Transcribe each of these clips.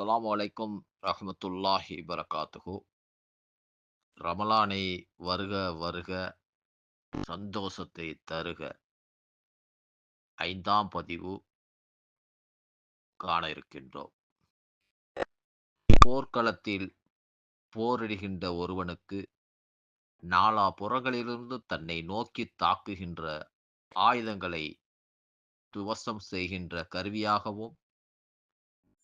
அஸ்லாம் வலைக்கும் ரஹமத்துல்லாஹி வரகாத்துஹு ரமலானை வருக வருக சந்தோஷத்தை தருக. ஐந்தாம் பதிவு காண இருக்கின்றோம். போர்க்களத்தில் போரிடுகின்ற ஒருவனுக்கு நாலா புறங்களிலிருந்து தன்னை நோக்கி தாக்குகின்ற ஆயுதங்களை துவசம் செய்கின்ற கருவியாகவும்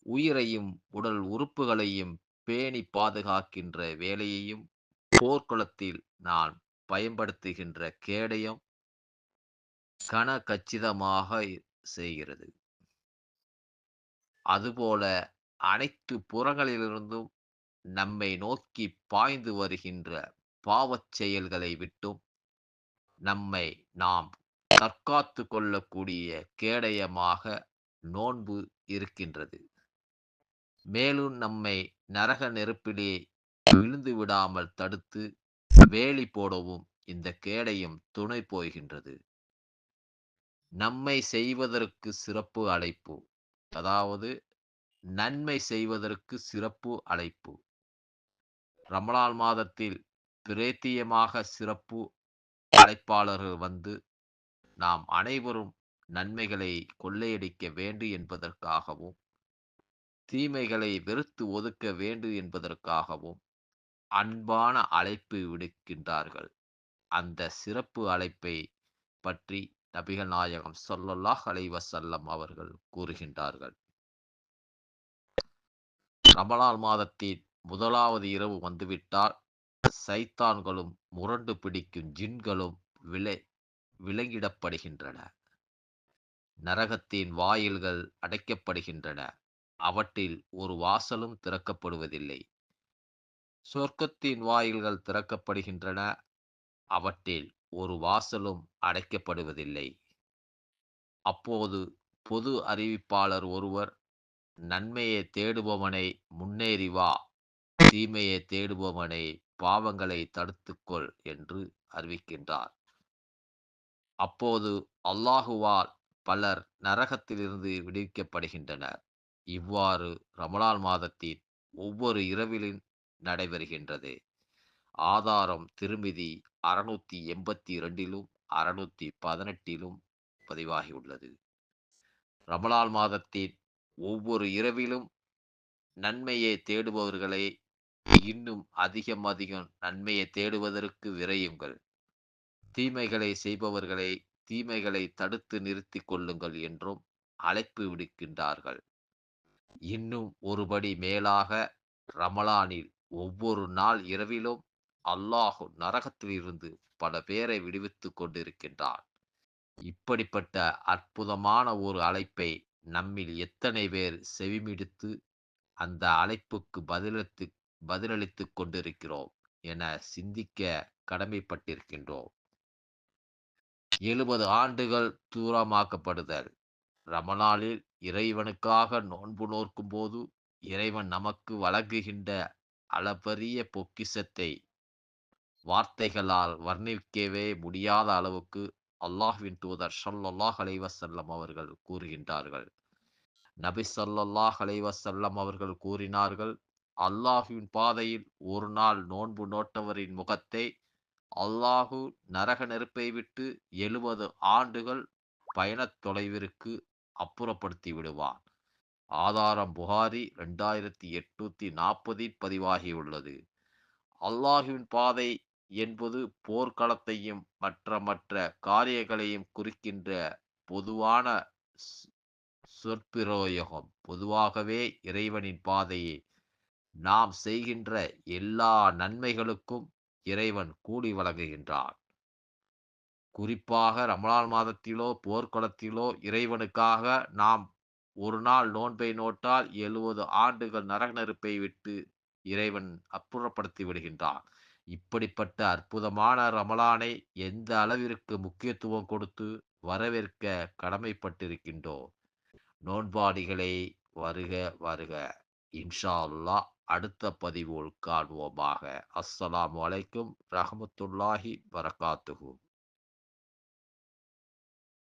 உயிரையும் உடல் உறுப்புகளையும் பேணி பாதுகாக்கின்ற வேலையையும் போர்க்குளத்தில் நான் பயன்படுத்துகின்ற கேடயம் கன கச்சிதமாக செய்கிறது. அதுபோல அனைத்து புறங்களிலிருந்தும் நம்மை நோக்கி பாய்ந்து வருகின்ற பாவச் செயல்களை விட்டும் நம்மை நாம் தற்காத்து கொள்ளக்கூடிய கேடயமாக நோன்பு இருக்கின்றது. மேலும் நம்மை நரக நெருப்பிலே விழுந்து விடாமல் தடுத்து வேலி போடவும் இந்த கேடையும் துணை போகின்றது நம்மை செய்வதற்கு சிறப்பு அழைப்பு. அதாவது நன்மை செய்வதற்கு சிறப்பு அழைப்பு. ரமலான் மாதத்தில் பிரேத்தியமாக சிறப்பு அழைப்பாளர்கள் வந்து நாம் அனைவரும் நன்மைகளை கொள்ளையடிக்க வேண்டும் என்பதற்காகவும் தீமைகளை வெறுத்து ஒதுக்க வேண்டும் என்பதற்காகவும் அன்பான அழைப்பு விடுக்கின்றார்கள். அந்த சிறப்பு அழைப்பை பற்றி நபிகள் நாயகம் சொல்லல்லாஹ் அலைவசல்லம் அவர்கள் கூறுகின்றார்கள். ரமலான் மாதத்தின் முதலாவது இரவு வந்துவிட்டால் சைத்தான்களும் முரண்டு பிடிக்கும் ஜின்களும் விலை விலங்கிடப்படுகின்றன. நரகத்தின் வாயில்கள் அடைக்கப்படுகின்றன. அவற்றில் ஒரு வாசலும் திறக்கப்படுவதில்லை. சொர்க்கத்தின் வாயில்கள் திறக்கப்படுகின்றன அவற்றில் ஒரு வாசலும் அடைக்கப்படுவதில்லை. அப்போது பொது அறிவிப்பாளர் ஒருவர் நன்மையை தேடுபவனை முன்னேறி வா தீமையை தேடுபவனை பாவங்களை தடுத்துக்கொள் என்று அறிவிக்கின்றார். அப்போது அல்லாஹுவால் பலர் நரகத்திலிருந்து விடுவிக்கப்படுகின்றனர். இவ்வாறு ரமலான் மாதத்தின் ஒவ்வொரு இரவிலும் நடைபெறுகின்றது. ஆதாரம் திருமிதி அறுநூத்தி எண்பத்தி இரண்டிலும் அறுநூத்தி பதினெட்டிலும் பதிவாகியுள்ளது ரமலான் மாதத்தின் ஒவ்வொரு இரவிலும் நன்மையை தேடுபவர்களை இன்னும் அதிகம் அதிகம் நன்மையை தேடுவதற்கு விரையுங்கள். தீமைகளை செய்பவர்களை தீமைகளை தடுத்து நிறுத்தி கொள்ளுங்கள் என்றும் அழைப்பு விடுக்கின்றார்கள். இன்னும் ஒருபடி மேலாக ரமலானில் ஒவ்வொரு நாள் இரவிலும் அல்லாஹு நரகத்திலிருந்து பல பேரை விடுவித்துக் கொண்டிருக்கின்றான். இப்படிப்பட்ட அற்புதமான ஒரு அழைப்பை நம்மில் எத்தனை பேர் செவிமிடுத்து அந்த அழைப்புக்கு பதிலளித்து பதிலளித்துக் கொண்டிருக்கிறோம் என சிந்திக்க கடமைப்பட்டிருக்கின்றோம். எழுபது ஆண்டுகள் தூரமாக்கப்படுதல். ரமணாலில் இறைவனுக்காக நோன்பு நோக்கும் போது இறைவன் நமக்கு வழங்குகின்ற அளப்பரிய பொக்கிசத்தை வார்த்தைகளால் வர்ணிக்கவே முடியாத அளவுக்கு அல்லாஹ்வின் தூதர் சல்லாஹ் அலைவசல்லம் அவர்கள் கூறுகின்றார்கள். நபி சல்லாஹ் அலைவசல்லம் அவர்கள் கூறினார்கள் அல்லாஹுவின் பாதையில் ஒரு நாள் நோன்பு நோட்டவரின் முகத்தை அல்லாஹு நரக நெருப்பை விட்டு எழுபது ஆண்டுகள் பயணத் தொலைவிற்கு அப்புறப்படுத்தி விடுவான். ஆதாரம் புகாரி ரெண்டாயிரத்தி எட்நூத்தி நாற்பதில் பதிவாகியுள்ளது. அல்லாஹுவின் பாதை என்பது போர்க்களத்தையும் மற்ற மற்ற காரியங்களையும் குறிக்கின்ற பொதுவான சொற்பிரயோகம். பொதுவாகவே இறைவனின் பாதையை. நாம் செய்கின்ற எல்லா நன்மைகளுக்கும் இறைவன் கூலி வழங்குகின்றான். குறிப்பாக ரமலான் மாதத்திலோ போர்க்குளத்திலோ இறைவனுக்காக நாம் ஒரு நாள் நோன்பை நோட்டால் எழுபது ஆண்டுகள் நரக நெருப்பை விட்டு இறைவன் அப்புறப்படுத்தி விடுகின்றான். இப்படிப்பட்ட அற்புதமான ரமலானை எந்த அளவிற்கு முக்கியத்துவம் கொடுத்து வரவேற்க கடமைப்பட்டிருக்கின்றோம்? நோன்பாடிகளை வருக வருக. இன்ஷா அல்லாஹ் அடுத்த பதிவோல் காண்போமாக. அஸ்ஸலாம் அலைக்கும் ரஹமத்துல்லாஹி வரகாத்துகும்